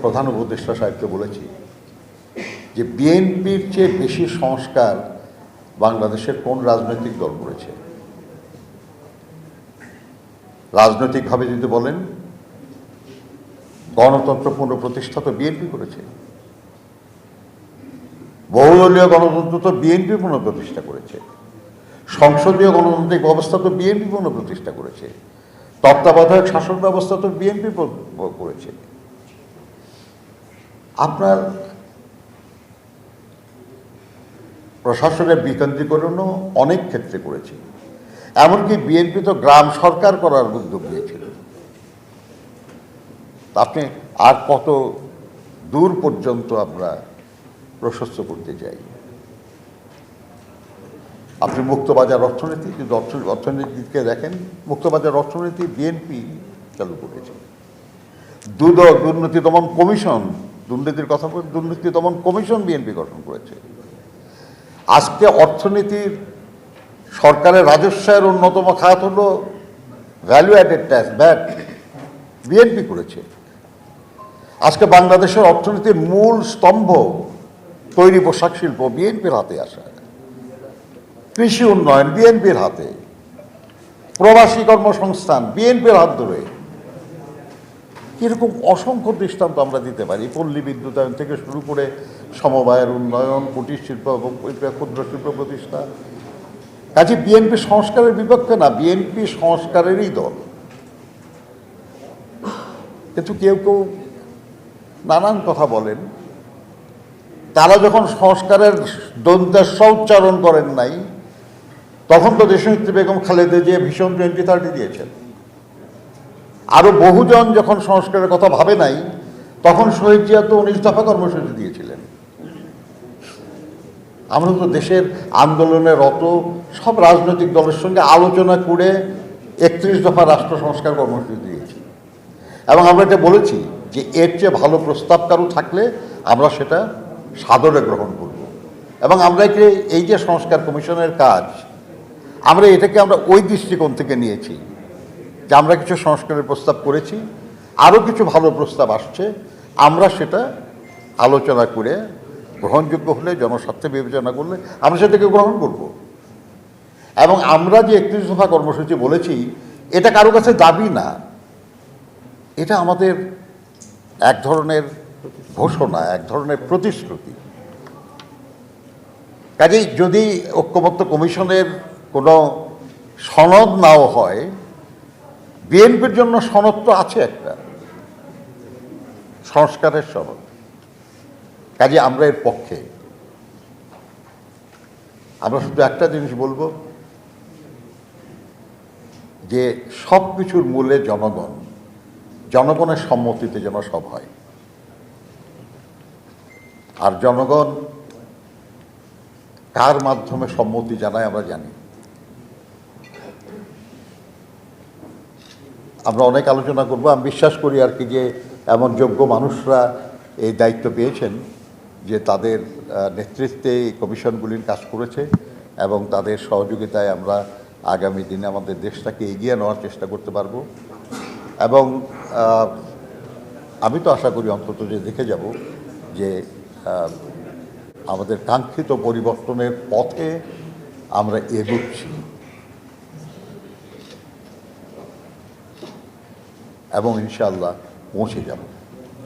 প্রধান উপদেষ্টা সাহেবকে বলেছি যে বিএনপির চেয়ে বেশি সংস্কার বাংলাদেশের কোন রাজনৈতিক দল করেছে? রাজনৈতিকভাবে যদি বলেন, গণতন্ত্র পুনঃপ্রতিষ্ঠা তো বিএনপি করেছে। বহুদলীয় গণতন্ত্র তো বিএনপি পুনঃপ্রতিষ্ঠা করেছে। সংসদীয় গণতান্ত্রিক ব্যবস্থা তো বিএনপি পুনঃপ্রতিষ্ঠা করেছে। তত্ত্বাবধায়ক শাসন ব্যবস্থা তো বিএনপি করেছে। আপনার প্রশাসনের বিকেন্দ্রীকরণও অনেক ক্ষেত্রে করেছে। এমনকি বিএনপি তো গ্রাম সরকার করার উদ্যোগ নিয়েছিল। আপনি আর কত দূর পর্যন্ত আমরা প্রশস্ত করতে চাই? আপনি মুক্তবাজার অর্থনীতি যদি অর্থ- অর্থনীতিকে দেখেন, মুক্তবাজার অর্থনীতি বিএনপি চালু করেছে। দুদ দুর্নীতি দমন কমিশন দুর্নীতির কথা দুর্নীতি দমন কমিশন বিএনপি গঠন করেছে। আজকে অর্থনীতির সরকারের রাজস্বের অন্যতম খাত হল value added tax VAT BNP করেছে। আজকে বাংলাদেশের অর্থনীতির মূল স্তম্ভ তৈরি পোশাক শিল্প বিএনপির হাতে আসা। কৃষি উন্নয়ন বিএনপির হাতে। প্রবাসী কর্মসংস্থান বিএনপির হাত ধরে এরকম অসংখ্য দৃষ্টান্ত আমরা দিতে পারি। পল্লী বিদ্যুতায়ন থেকে শুরু করে সমবায়ের উন্নয়ন, কুটির শিল্প এবং ক্ষুদ্র শিল্প প্রতিষ্ঠা। কাজে বিএনপি সংস্কারের বিপক্ষে না, বিএনপি সংস্কারেরই দল। কিন্তু কেউ কেউ নানান কথা বলেন। তারা যখন সংস্কারের দন্তেশ্ব উচ্চারণ করেন নাই, তখন তো দেশনেত্রী বেগম খালেদা জিয়া ভীষণ টোয়েন্টি থার্টি দিয়েছেন। আরও বহুজন যখন সংস্কারের কথা ভাবে নাই, তখন শহীদ জিয়া তো উনিশ দফা কর্মসূচি দিয়েছিলেন। আমরা তো দেশের আন্দোলনে রত সব রাজনৈতিক দলের সঙ্গে আলোচনা করে একত্রিশ দফা রাষ্ট্র সংস্কার কর্মসূচি দিয়েছি। এবং আমরা এটা বলেছি যে এর চেয়ে ভালো প্রস্তাব কারও থাকলে আমরা সেটা সাদরে গ্রহণ করব। এবং আমরা এই যে সংস্কার কমিশনের কাজ, আমরা এটাকে আমরা ওই দৃষ্টিকোণ থেকে নিয়েছি যে আমরা কিছু সংস্কারের প্রস্তাব করেছি, আরও কিছু ভালো প্রস্তাব আসছে, আমরা সেটা আলোচনা করে, গ্রহণযোগ্য হলে, জনস্বার্থে বিবেচনা করলে, আমরা সেটাকে গ্রহণ করব। এবং আমরা যে একত্রিশ দফা কর্মসূচি বলেছি, এটা কারও কাছে দাবি না। এটা আমাদের এক ধরনের ঘোষণা, এক ধরনের প্রতিশ্রুতি। কাজেই যদি ঐক্যমত্য কমিশনের কোনো সনদ নাও হয় বিএনপির জন্য সনদ তো আছে একটা। সংস্কারের সনদ। কাজে আমরা এর পক্ষে। আমরা শুধু একটা জিনিস বলব, যে সব কিছুর মূলে জনগণ, জনগণের সম্মতিতে যেন সব হয়। আর জনগণ কার মাধ্যমে সম্মতি জানায় আমরা জানি। আমরা অনেক আলোচনা করব। আমি বিশ্বাস করি আর কি যে এমন যোগ্য মানুষরা এই দায়িত্ব পেয়েছেন যে তাদের নেতৃত্বে এই কমিশনগুলির কাজ করেছে এবং তাদের সহযোগিতায় আমরা আগামী দিনে আমাদের দেশটাকে এগিয়ে নেওয়ার চেষ্টা করতে পারব। এবং আমি তো আশা করি অন্তত যে দেখে যাব যে আমাদের কাঙ্ক্ষিত পরিবর্তনের পথে আমরা এগোচ্ছি। এবং ইনশাআল্লাহ পৌঁছে যাব।